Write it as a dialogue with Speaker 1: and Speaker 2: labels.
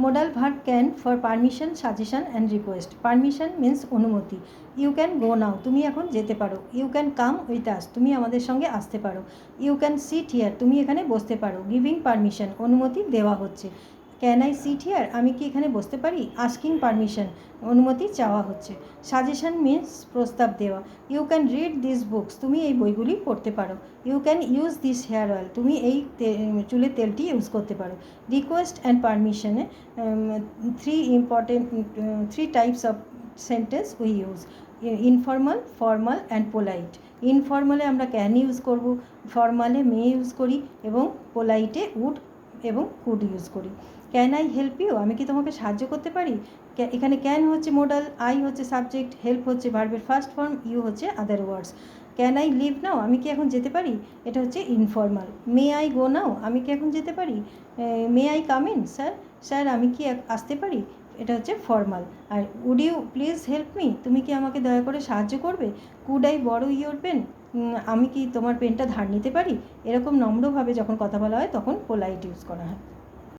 Speaker 1: Modal verb can for permission suggestion and request permission means অনুমতি। You can go now তুমি এখন যেতে পারো। You can come with us তুমি আমাদের সঙ্গে আসতে পারো। ইউ ক্যান সিট হিয়ার তুমি এখানে বসতে পারো। গিভিং পারমিশন অনুমতি দেওয়া হচ্ছে। ক্যান আই সিট হিয়ার আমি কি এখানে বসতে পারি? আস্কিং পারমিশন অনুমতি চাওয়া হচ্ছে। সাজেশন মিন্স প্রস্তাব দেওয়া। You can read this books তুমি এই বইগুলি পড়তে পারো। You can use this hair oil তুমি এই চুলের তেলটি ইউজ করতে পারো। Request and পারমিশনে three important three types of sentence we use informal formal and polite ইনফর্মালে আমরা ক্যান ইউজ করব। ফর্মালে মে ইউজ করি এবং পোলাইটে উড এবং কুড ইউজ করি। ক্যান আই হেল্প ইউ আমি কি তোমাকে সাহায্য করতে পারি? এখানে ক্যান হচ্ছে মোডাল আই হচ্ছে সাবজেক্ট হেল্প হচ্ছে ভার্বের ফার্স্ট ফর্ম ইউ হচ্ছে other words can I leave now আমি কি এখন যেতে পারি? এটা হচ্ছে ইনফর্মাল মে আই গো নাও আমি কি এখন যেতে পারি? May I come in sir sir আমি কি আসতে পারি? এটা হচ্ছে formal R would you please help me তুমি কি আমাকে দয়া করে সাহায্য করবে? Could I borrow your pen আমি কি তোমার পেনটা ধার নিতে পারি? এরকম নম্রভাবে যখন কথা বলা হয়, তখন পোলাইট ইউজ করা হয়।